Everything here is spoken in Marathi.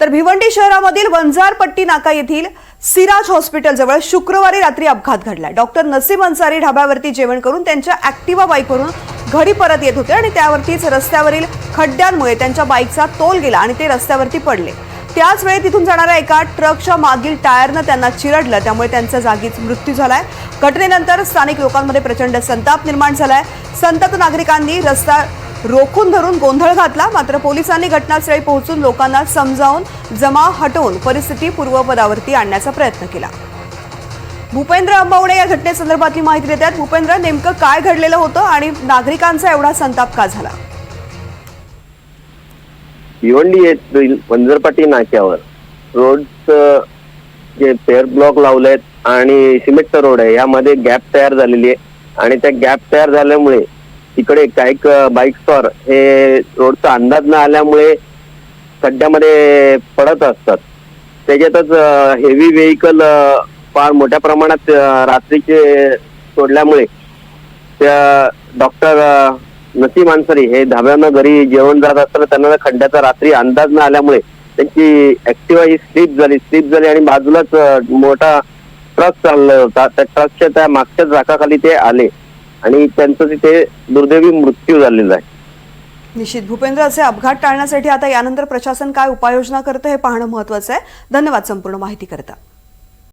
तर भिवंडी शहरामधील वंजारपट्टी नाका येथील सिराज हॉस्पिटल जवळ शुक्रवारी रात्री अपघात घडला. डॉक्टर नसीम अन्सारी ढाब्यावरती जेवण करून त्यांच्या ऍक्टिवा बाईकवरून घरी परत येत होते आणि त्यावरतीच रस्त्यावरील खड्ड्यांमुळे त्यांच्या बाईकचा तोल गेला आणि ते रस्त्यावरती पडले. त्याच वेळी तिथून जाणाऱ्या एका ट्रकच्या मागील टायरनं त्यांना चिरडलं. त्यामुळे त्यांचा जागीच मृत्यू झालाय. घटनेनंतर स्थानिक लोकांमध्ये प्रचंड संताप निर्माण झालाय. संतप्त नागरिकांनी रस्ता रोखून धरून गोंधळ घातला मात्र पोलिसांनी घटनास्थळी पोहोचून लोकांना समजावून जमाव हटवून परिस्थिती पूर्वपदावरती आणण्याचा प्रयत्न केला. भूपेंद्र अंबावडे या घटनेसंदर्भातली माहिती देतात भूपेंद्र नेमकं काय घडलेलं होतं आणि नागरिकांचा एवढा संताप का झाला? भिवंडी येथील पंजरपाटी नाक्यावर रोडचं जे पेअर ब्लॉक लावलेत आणि सिमेंटचा रोड आहे यामध्ये गॅप तयार झालेली आहे. आणि त्या गॅप तयार झाल्यामुळे तिकडे काही बाईक स्टॉर हे रोडचा अंदाज न आल्यामुळे खड्ड्यामध्ये पडत असतात. त्याच्यातच हेवी व्हेकल फार मोठ्या प्रमाणात रात्रीचे सोडल्यामुळे त्या डॉक्टर नसीम अन्सारी हे धाब्यानं घरी जेवण जात असताना त्यांना खड्ड्याचा रात्री अंदाज न आल्यामुळे त्यांची ऍक्टिव्हा ही स्लिप झाली. स्लिप झाली आणि बाजूलाच मोठा ट्रक चालला होता. त्या ट्रकच्या त्या मागच्या चाकाखाली ते आले. आणि त्यांचा तिथे दुर्दैवी मृत्यू झालेला आहे. निश्चित. भूपेंद्र असे अपघात टाळण्यासाठी आता यानंतर प्रशासन काय उपाययोजना करतं हे पाहणं महत्वाचं आहे. धन्यवाद संपूर्ण माहिती करता